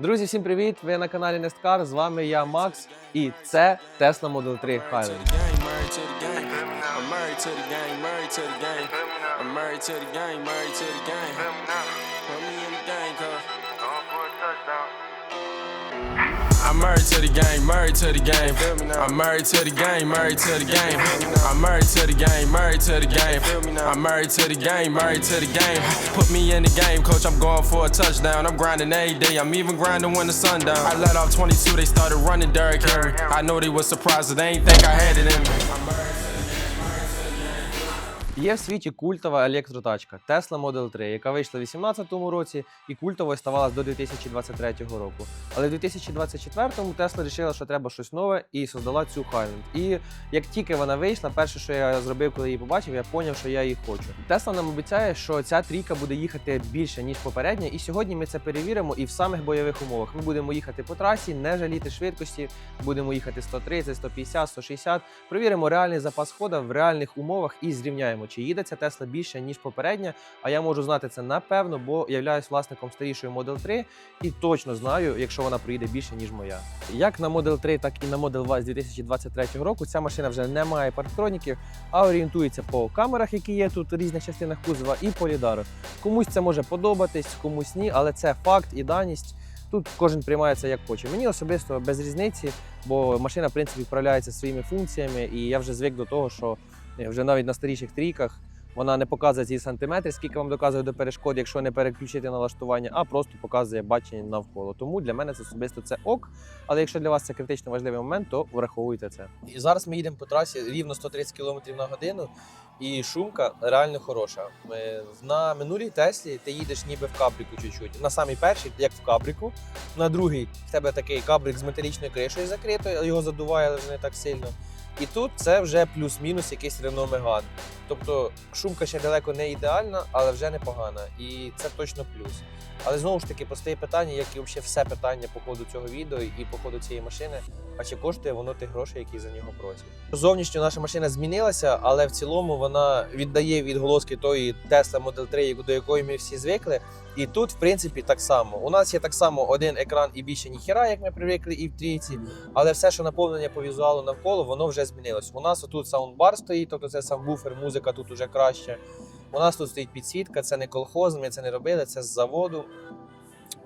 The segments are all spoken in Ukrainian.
Друзі, всім привіт! Ви на каналі Несткар. З вами я Макс, і це Tesla Model 3 Married Highland. I'm married to the game, married to the game. I'm married to the game, married to the game. I'm married to the game, married to the game. I'm married to the game, married to the game. I'm married to the game, married to the game. I'm married to the game, married to the game. Put me in the game, coach. I'm going for a touchdown. I'm grinding every day. I'm even grinding when the sun down. I let off 22, they started running Derrick Henry. I know they was surprised, they ain't think I had it in me. Є в світі культова електротачка Tesla Model 3, яка вийшла у 2018 році і культовою ставалась до 2023 року. Але в 2024-му Tesla вирішила, що треба щось нове і создала цю Highland. І як тільки вона вийшла, перше, що я зробив, коли її побачив, я зрозумів, що я її хочу. Tesla нам обіцяє, що ця трійка буде їхати більше ніж попередня, і сьогодні ми це перевіримо і в самих бойових умовах. Ми будемо їхати по трасі, не жаліти швидкості, будемо їхати 130, 150, 160. Провіримо реальний запас хода в реальних умовах і зрівняємо, чи їде ця Тесла більше ніж попередня. А я можу знати це напевно, бо являюсь власником старішої Model 3 і точно знаю, якщо вона проїде більше ніж моя. Як на Model 3, так і на Model Y з 2023 року. Ця машина вже не має парктроніків, а орієнтується по камерах, які є тут у різних частинах кузова, і по лідару. Комусь це може подобатись, комусь ні, але це факт і даність. Тут кожен приймає це як хоче. Мені особисто без різниці, бо машина в принципі вправляється своїми функціями, і я вже звик до того, що вже навіть на старіших трійках вона не показує ці сантиметри, скільки вам доказує до перешкод, якщо не переключити налаштування, а просто показує бачення навколо. Тому для мене це особисто це ок. Але якщо для вас це критично важливий момент, то враховуйте це. І зараз ми їдемо по трасі рівно 130 км на годину, і шумка реально хороша. На минулій Теслі ти їдеш ніби в кабріку чуть-чуть. На самій першій, як в кабріку, на другій в тебе такий кабрик з металічною кришею закритою, його задуває, але не так сильно. І тут це вже плюс-мінус якийсь Рено Меган. Тобто шумка ще далеко не ідеальна, але вже непогана. І це точно плюс. Але знову ж таки постає питання, як і взагалі все питання по ходу цього відео і по ходу цієї машини. А чи коштує воно тих грошей, які за нього просять? Зовнішньо наша машина змінилася, але в цілому вона віддає відголоски тої Tesla Model 3, до якої ми всі звикли. І тут, в принципі, так само. У нас є так само один екран і більше ніхіра, як ми привикли і в трійці. Але все, що наповнення по візуалу навколо, воно вже змінилось. У нас отут саундбар стоїть, тобто це сабвуфер, музика тут уже краще. У нас тут стоїть підсвітка, це не колхоз, ми це не робили, це з заводу.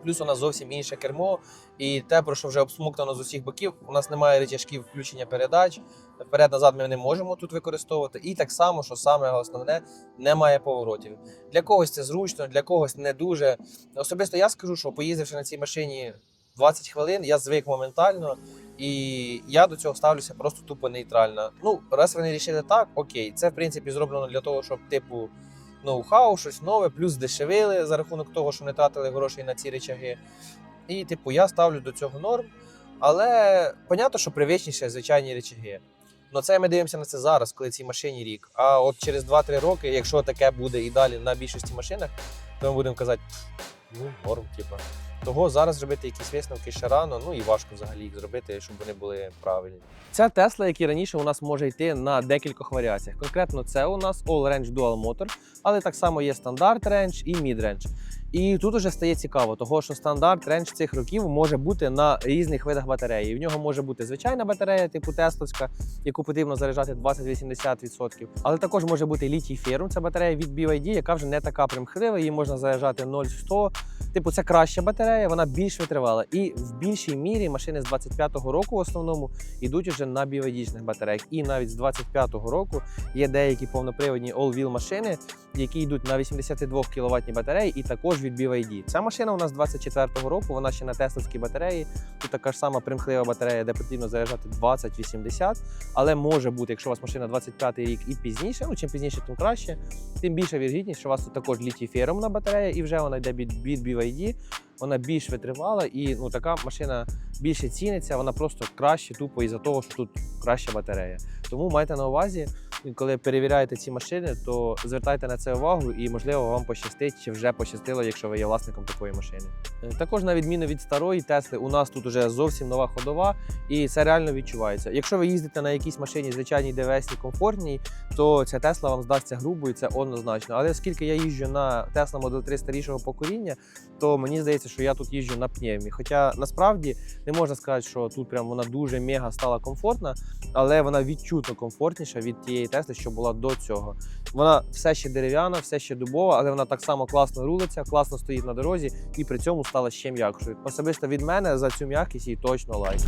Плюс у нас зовсім інше кермо, і те, про що вже обсмоктано з усіх боків, у нас немає рычажків включення передач. Вперед-назад ми не можемо тут використовувати. І так само, що саме основне, немає поворотів. Для когось це зручно, для когось не дуже. Особисто я скажу, що поїздивши на цій машині 20 хвилин, я звик моментально. І я до цього ставлюся просто тупо нейтрально. Ну, раз вони рішили так, окей, це в принципі зроблено для того, щоб типу ноу-хау, щось нове, плюс дешевили за рахунок того, що не тратили грошей на ці речаги. І, типу, я ставлю до цього норм. Але понятно, що привичніше звичайні речаги. Ну це ми дивимося на це зараз, коли цій машині рік. А от через 2-3 роки, якщо таке буде і далі на більшості машинах, то ми будемо казати, ну, норм, типу. Того зараз робити якісь висновки ще рано, ну і важко взагалі їх зробити, щоб вони були правильні. Ця Тесла, як і раніше, у нас може йти на декількох варіаціях. Конкретно це у нас All Range Dual Motor, але так само є стандарт Range і Mid Range. І тут уже стає цікаво, того що стандарт рендж цих років може бути на різних видах батареї. В нього може бути звичайна батарея, типу Тесловська, яку потрібно заряджати 20-80%. Але також може бути літій ферум, це батарея від BYD, яка вже не така примхлива, її можна заряджати 0-100. Типу, це краща батарея, вона більш витривала. І в більшій мірі машини з 25-го року в основному йдуть уже на BYD-шних батареях. І навіть з 25-го року є деякі повноприводні all-wheel машини, які йдуть на 82 кВт батареї, і також від BYD. Ця машина у нас 24-го року, вона ще на тесловській батареї. Тут така ж сама примхлива батарея, де потрібно заряджати 20-80. Але може бути, якщо у вас машина 25-й рік і пізніше, ну чим пізніше, тим краще, тим більша вірогідність, що у вас тут також літій ферумна батарея, і вже вона йде від BYD. Вона більш витривала, і ну така машина більше ціниться, вона просто краще тупо із-за того, що тут краща батарея. Тому майте на увазі, коли перевіряєте ці машини, то звертайте на це увагу і, можливо, вам пощастить чи вже пощастило, якщо ви є власником такої машини. Е, Також на відміну від старої Тесли, у нас тут уже зовсім нова ходова, і це реально відчувається. Якщо ви їздите на якійсь машині, звичайній ДВС комфортній, то ця Тесла вам здасться грубою, це однозначно. Але оскільки я їжджу на Tesla Model 3 старішого покоління, то мені здається, що я тут їжджу на пневмі. Хоча насправді не можна сказати, що тут прям вона дуже мега стала комфортна, але вона відчутно комфортніша від тієї Тесли, що була до цього. Вона все ще дерев'яна, все ще дубова, але вона так само класно рулиться, класно стоїть на дорозі і при цьому стала ще м'якшою. Особисто від мене за цю м'якість їй точно лайк.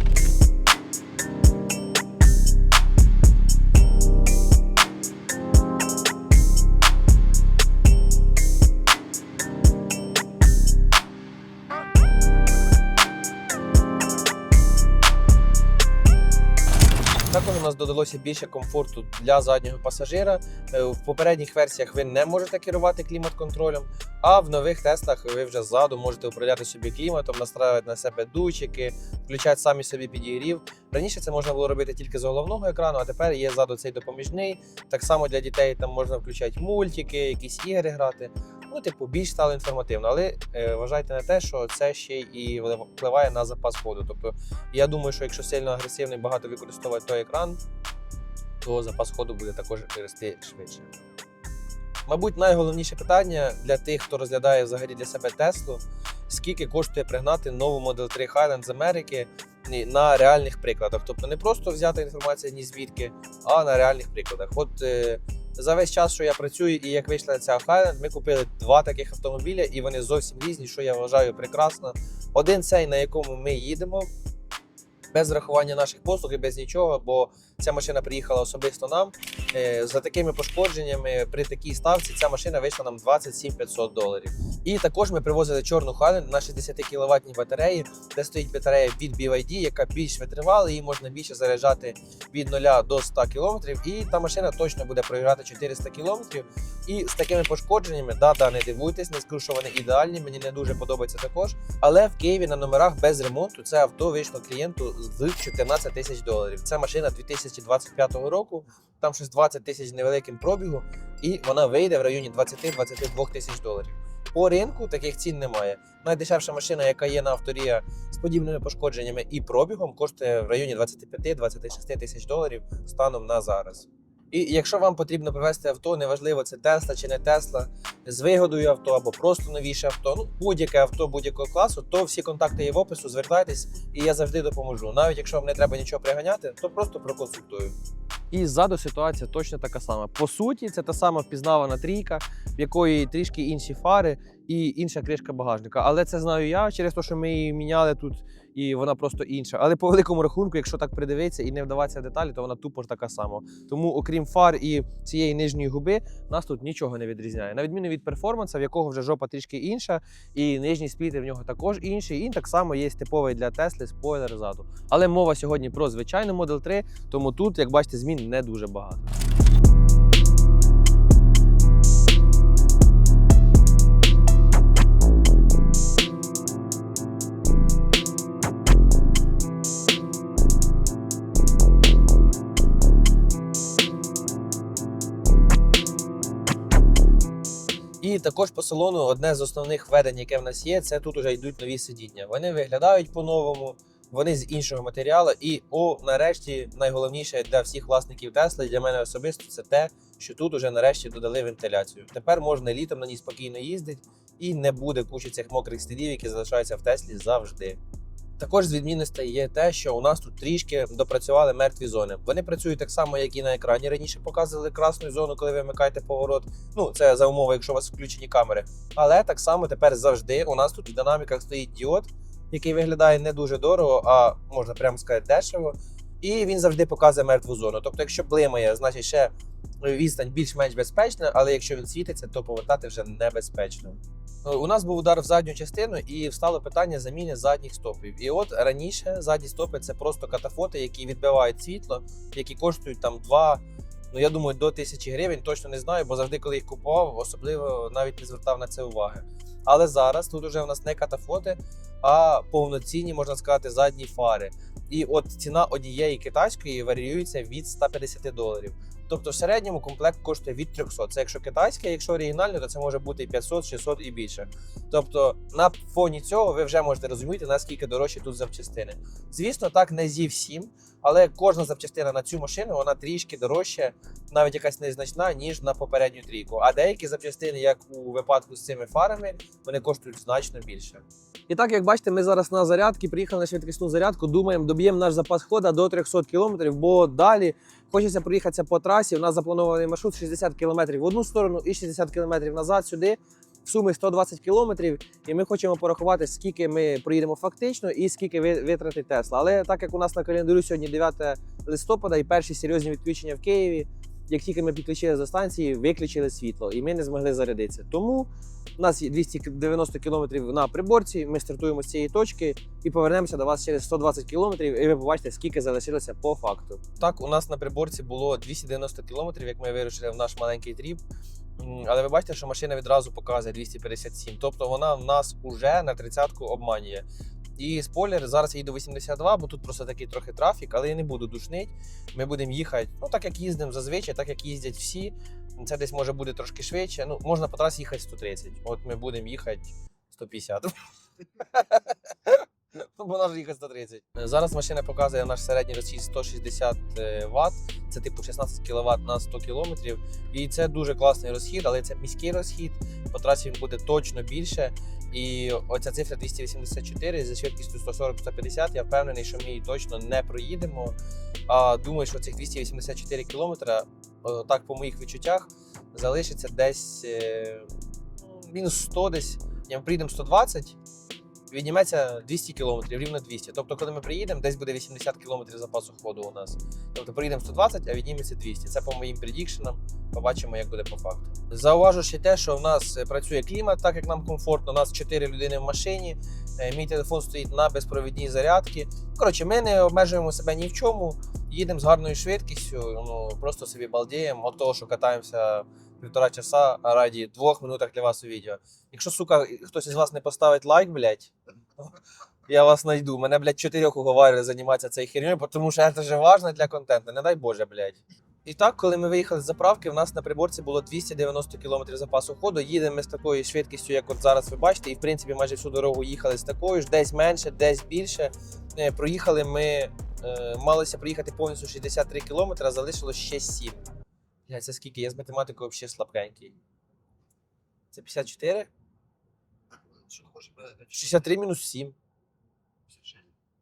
Нас додалося більше комфорту для заднього пасажира. Е, В попередніх версіях ви не можете керувати клімат-контролем, а в нових тестах ви вже ззаду можете управляти собі кліматом, настраювати на себе дучики, включати самі собі підігрів. Раніше це можна було робити тільки з головного екрану, а тепер є ззаду цей допоміжний. Так само для дітей там можна включати мультики, якісь ігри грати. Ну, типу, більш стало інформативно, але е, вважайте на те, що це ще і впливає на запас ходу. Тобто я думаю, що якщо сильно агресивний багато використовувати той екран, то запас ходу буде також рости швидше. Мабуть, найголовніше питання для тих, хто розглядає взагалі для себе Теслу, скільки коштує пригнати нову Model 3 Highland з Америки на реальних прикладах. Тобто не просто взяти інформацію ні звідки, а на реальних прикладах. От е, за весь час, що я працюю, і як вийшла ця Highland, ми купили два таких автомобіля, і вони зовсім різні, що я вважаю прекрасно. Один цей, на якому ми їдемо, без врахування наших послуг і без нічого, бо ця машина приїхала особисто нам. Е, За такими пошкодженнями при такій ставці ця машина вийшла нам 27 500 доларів. І також ми привозили чорну Highland на 60 кВт батареї, де стоїть батарея від BYD, яка більш витривала, її можна більше заряджати від 0 до 100 км. І та машина точно буде проїжджати 400 км. І з такими пошкодженнями, да, да, не дивуйтесь, не скажу, що вони ідеальні, мені не дуже подобається також. Але в Києві на номерах без ремонту це авто вийшло клієнту з 14 тисяч доларів. Це машина 2025 року, там щось 20 тисяч невеликим пробігу, і вона вийде в районі 20-22 тисяч доларів. По ринку таких цін немає. Найдешевша машина, яка є на авторія з подібними пошкодженнями і пробігом, коштує в районі 25-26 тисяч доларів станом на зараз. І якщо вам потрібно привезти авто, неважливо це Тесла чи не Тесла, з вигодою авто або просто новіше авто, ну будь-яке авто будь-якого класу, то всі контакти є в опису, звертайтесь, і я завжди допоможу. Навіть якщо вам не треба нічого приганяти, то просто проконсультую. І ззаду ситуація точно така сама. По суті, це та сама впізнавана трійка, в якої трішки інші фари і інша кришка багажника. Але це знаю я через те, що ми її міняли тут, і вона просто інша. Але по великому рахунку, якщо так придивитися і не вдаватися в деталі, то вона тупо ж така сама. Тому, окрім фар і цієї нижньої губи, нас тут нічого не відрізняє. На відміну від перформанса, в якого вже жопа трішки інша, і нижній сплітер в нього також інший. І так само є типовий для Тесли спойлер ззаду. Але мова сьогодні про звичайну Model 3, тому тут, як бачите, змін не дуже багато. Також по салону одне з основних введень, яке в нас є, це тут уже йдуть нові сидіння. Вони виглядають по-новому, вони з іншого матеріалу. І о, нарешті, найголовніше для всіх власників Тесли, для мене особисто, це те, що тут уже нарешті додали вентиляцію. Тепер можна літом на ній спокійно їздити і не буде кучі цих мокрих слідів, які залишаються в Теслі завжди. Також з відмінностей є те, що у нас тут трішки допрацювали мертві зони. Вони працюють так само, як і на екрані. Раніше показували красну зону, коли ви вмикаєте поворот. Ну це за умови, якщо у вас включені камери. Але так само тепер завжди у нас тут в динаміках стоїть діод, який виглядає не дуже дорого, а можна прямо сказати дешево. І він завжди показує мертву зону. Тобто, якщо блимає, значить ще відстань більш-менш безпечна, але якщо він світиться, то повертати вже небезпечно. Е, У нас був удар в задню частину і встало питання заміни задніх стопів. І от раніше задні стопи це просто катафоти, які відбивають світло, які коштують там 2, ну я думаю, до тисячі гривень. Точно не знаю, бо завжди, коли їх купував, особливо навіть не звертав на це уваги. Але зараз тут уже в нас не катафоти, а повноцінні, можна сказати, задні фари. І от ціна однієї китайської варіюється від 150 доларів. Тобто в середньому комплект коштує від 300. Це якщо китайське, якщо оригінальне, то це може бути і 500, 600 і більше. Тобто на фоні цього ви вже можете розуміти, наскільки дорожчі тут запчастини. Звісно, так не зі всім, але кожна запчастина на цю машину вона трішки дорожча, навіть якась незначна, ніж на попередню трійку. А деякі запчастини, як у випадку з цими фарами, вони коштують значно більше. І так, як бачите, ми зараз на зарядці приїхали на швидкісну зарядку. Думаємо, доб'ємо наш запас хода до 300 км, бо далі хочеться проїхатися по трасі. У нас запланований маршрут 60 км в одну сторону і 60 км назад сюди. В сумі 120 кілометрів, і ми хочемо порахувати, скільки ми проїдемо фактично і скільки ви- витратить Тесла. Але так як у нас на календарю сьогодні 9 листопада і перші серйозні відключення в Києві, як тільки ми підключили до станції, виключили світло, і ми не змогли зарядитися. Тому у нас є 290 кілометрів на приборці. Ми стартуємо з цієї точки і повернемося до вас через 120 кілометрів, і ви побачите, скільки залишилося по факту. Так, у нас на приборці було 290 кілометрів, як ми вирушили в наш маленький тріп. Але ви бачите, що машина відразу показує 257. Тобто вона в нас уже на 30-ку обманює. І спойлер, зараз я їду 82, бо тут просто такий трохи трафік, але я не буду душнити. Ми будемо їхати, ну так як їздимо зазвичай, так як їздять всі. Це десь може буде трошки швидше. Ну, можна по трасі їхати 130. От ми будемо їхати 150. Ну, бо нас їхати 130. Зараз машина показує наш середній розхід 160 Вт. Це типу 16 кВт на 100 км. І це дуже класний розхід, але це міський розхід. По трасі він буде точно більше. І оця цифра 284 зі швидкістю 140-150, я впевнений, що ми її точно не проїдемо. А думаю, що цих 284 кілометра, так по моїх відчуттях, залишиться десь е, ну, мінус 100 десь. Я приїдемо 120, відніметься 200 кілометрів, рівно 200. Тобто, коли ми приїдемо, десь буде 80 кілометрів запасу ходу у нас. Тобто приїдемо 120, а відніметься 200. Це по моїм предікшенам. Побачимо, як буде по факту. Зауважу ще те, що в нас е, працює клімат, так як нам комфортно. У нас 4 людини в машині. Е, Мій телефон стоїть на безпровідній зарядці. Коротше, ми не обмежуємо себе ні в чому. Їдемо з гарною швидкістю. Ну просто собі балдіємо від того, що катаємося півтора часа раді двох минутах для вас у відео. Якщо, сука, хтось із вас не поставить лайк, блядь, я вас знайду. Мене, блядь, чотирьох уговарювали займатися цією хернею, тому що це ж важно для контенту. Не дай Боже, блядь. І так, коли ми виїхали з заправки, у нас на приборці було 290 км запасу ходу. Їдемо ми з такою швидкістю, як от зараз ви бачите, і в принципі майже всю дорогу їхали з такою ж, десь менше, десь більше. Е, Проїхали ми, е, малися проїхати повністю 63 км, а залишилось ще 7. Блядь, це скільки? Я з математикою взагалі слабкенький. Це 54? 63 мінус 7.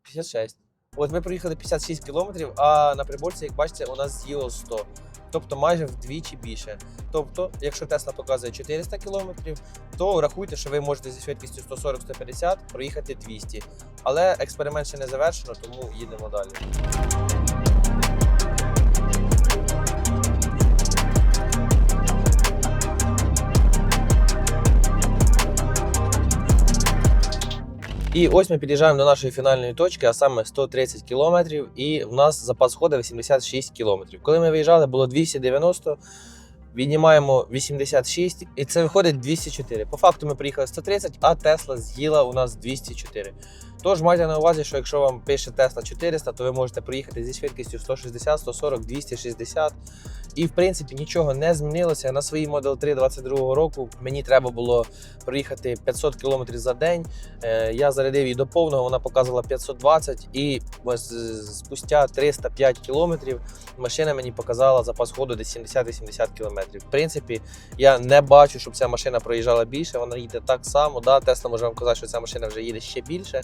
56. От ми проїхали 56 кілометрів, а на приборці, як бачите, у нас з'їло 100. Тобто майже вдвічі більше. Тобто, якщо Тесла показує 400 кілометрів, то рахуйте, що ви можете зі швидкістю 140-150 проїхати 200. Але експеримент ще не завершено, тому їдемо далі. І ось ми під'їжджаємо до нашої фінальної точки, а саме 130 кілометрів, і в нас запас ходу 86 кілометрів. Коли ми виїжджали, було 290, віднімаємо 86, і це виходить 204. По факту ми приїхали 130, а Тесла з'їла у нас 204. Тож майте на увазі, що якщо вам пише Тесла 400, то ви можете приїхати зі швидкістю 160, 140, 260. І в принципі нічого не змінилося. На своїй Model 3 22 року мені треба було проїхати 500 км за день. Е, Я зарядив її до повного, вона показувала 520, і спустя 305 кілометрів машина мені показала запас ходу десь 70-80 кілометрів. В принципі, я не бачу, щоб ця машина проїжджала більше. Вона їде так само. Да, Тесла може вам казати, що ця машина вже їде ще більше.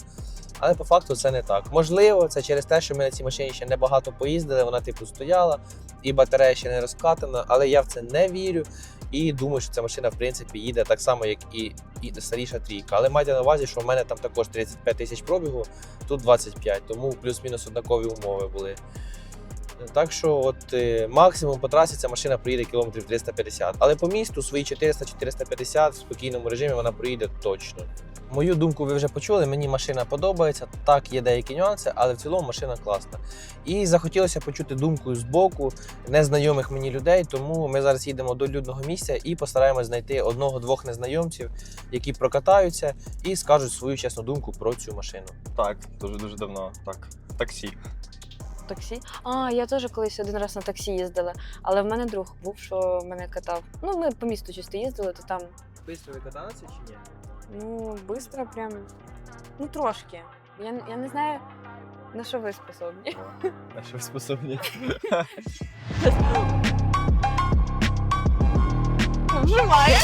Але по факту це не так. Можливо, це через те, що ми на цій машині ще небагато поїздили, вона типу стояла, і батарея ще не розкатана, але я в це не вірю. І думаю, що ця машина в принципі їде так само, як і, і старіша трійка. Але майте на увазі, що в мене там також 35 тисяч пробігу, тут 25, тому плюс-мінус однакові умови були. Так що, от е, максимум по трасі ця машина проїде кілометрів 350. Але по місту свої 400-450 в спокійному режимі вона проїде точно. Мою думку ви вже почули. Мені машина подобається. Так, є деякі нюанси, але в цілому машина класна. І захотілося почути думку з боку незнайомих мені людей. Тому ми зараз їдемо до людного місця і постараємось знайти одного-двох незнайомців, які прокатаються і скажуть свою чесну думку про цю машину. Так, дуже дуже давно. Так. Таксі. Таксі. А, я теж колись один раз на таксі їздила, але в мене друг був, що мене катав. Ну, ми по місту чисто їздили, то там, Бистро ви каталися чи ні? ну, швидко прям. Ну, трошки. Я, я не знаю, на що ви способні. На що ви способні? Вжимає.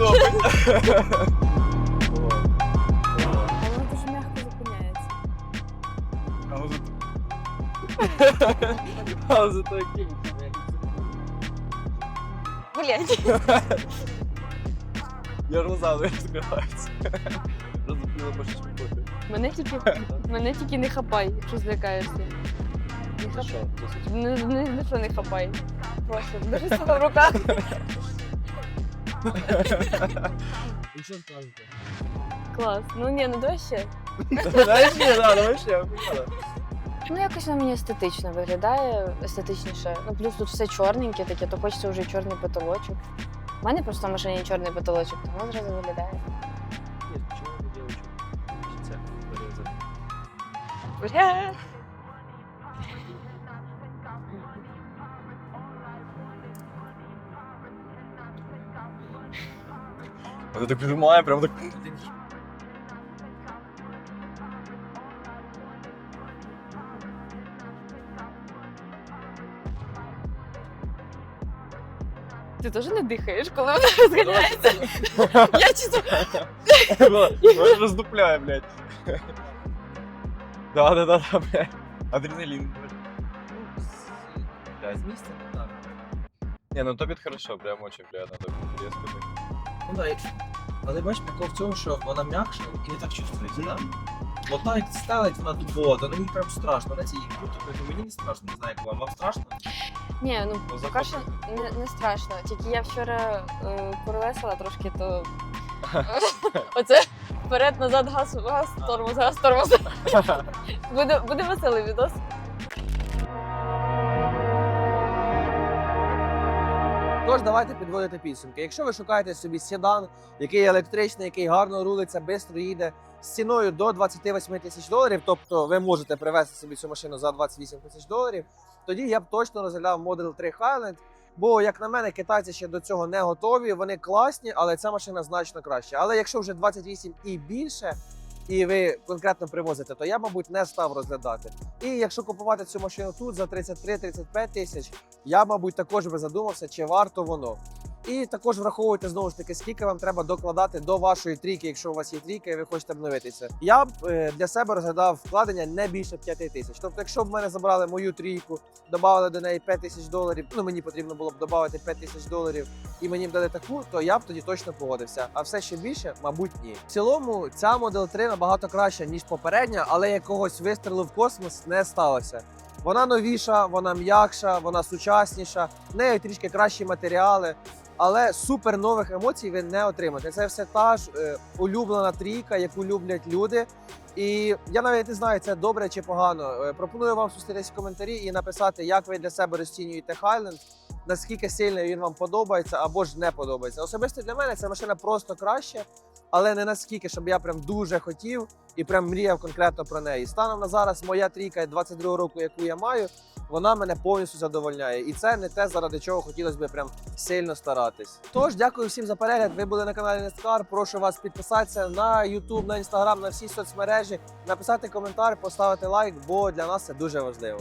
А Але зато які Блять. Я глаза не розкриваються. Розупила пошечку кофе. Мене тільки, мене тільки не хапай, якщо злякаєшся. Не хапай. Не, не, не, що не хапай. Просто держи себе в руках. І що скажете? Клас. Ну ні, ну давай ще. Знаєш, ні, да, давай ще, поїхали. Ну якось воно мені естетично виглядає, естетичніше. Ну плюс тут все чорненьке таке, то хочеться вже чорний потолочок. У мене просто в машині чорний потолочок, то воно зразу виглядає. Ні, чого дівчинку? Це порізати? Бля. Вона так прижимає, прям так. Ти теж не дихаєш, коли вона розганяється? Я чисто. Вона роздупляє, блядь. Да, да, да, да, блядь. Адреналин. Блядь. З місця не так. Не, ну топит хорошо, прям очень приятно топит. Я скажу. Ну да, якщо- але бачиш, прикол в цьому, що вона м'якша і не так чувствується, да? От навіть стелить вона тут вода, ну мені прям страшно. На цій круто, ну мені не страшно, не знаю, як вам. Вам страшно? Ні, ну Ну, поки що не, не страшно. Тільки я вчора е, перелесила трошки, то оце вперед, назад, газ, газ, тормоз, газ, тормоз. Буде, буде веселий відос. Тож давайте підводити підсумки. Якщо ви шукаєте собі седан, який електричний, який гарно рулиться, швидко їде з ціною до 28 тисяч доларів, тобто ви можете привезти собі цю машину за 28 тисяч доларів, тоді я б точно розглядав Model 3 Highland. Бо, як на мене, китайці ще до цього не готові. Вони класні, але ця машина значно краща. Але якщо вже 28 і більше, і ви конкретно привозите, то я, мабуть, не став розглядати. І якщо купувати цю машину тут за 33-35 тисяч, я, мабуть, також би задумався, чи варто воно. І також враховуйте знову ж таки, скільки вам треба докладати до вашої трійки, якщо у вас є трійка і ви хочете обновитися. Я б е, для себе розглядав вкладення не більше 5 тисяч. Тобто, якщо б мене забрали мою трійку, додали до неї 5 тисяч доларів, ну мені потрібно було б додати 5 тисяч доларів, і мені б дали таку, то я б тоді точно погодився. А все ще більше, мабуть, ні. В цілому ця Model 3 набагато краща ніж попередня, але якогось вистрілу в космос не сталося. Вона новіша, вона м'якша, вона сучасніша, в неї трішки кращі матеріали. Але супер нових емоцій ви не отримаєте. Це все та ж е, улюблена трійка, яку люблять люди. І я навіть не знаю, це добре чи погано. Е, Пропоную вам спуститись в коментарі і написати, як ви для себе розцінюєте Highland, наскільки сильно він вам подобається або ж не подобається. Особисто для мене ця машина просто краще, але не наскільки, щоб я прям дуже хотів і прям мріяв конкретно про неї. Станом на зараз моя трійка 22 року, яку я маю, вона мене повністю задовольняє. І це не те, заради чого хотілося б прям сильно старатись. Тож дякую всім за перегляд. Ви були на каналі Несткар. Прошу вас підписатися на YouTube, на Instagram, на всі соцмережі, написати коментар, поставити лайк, бо для нас це дуже важливо.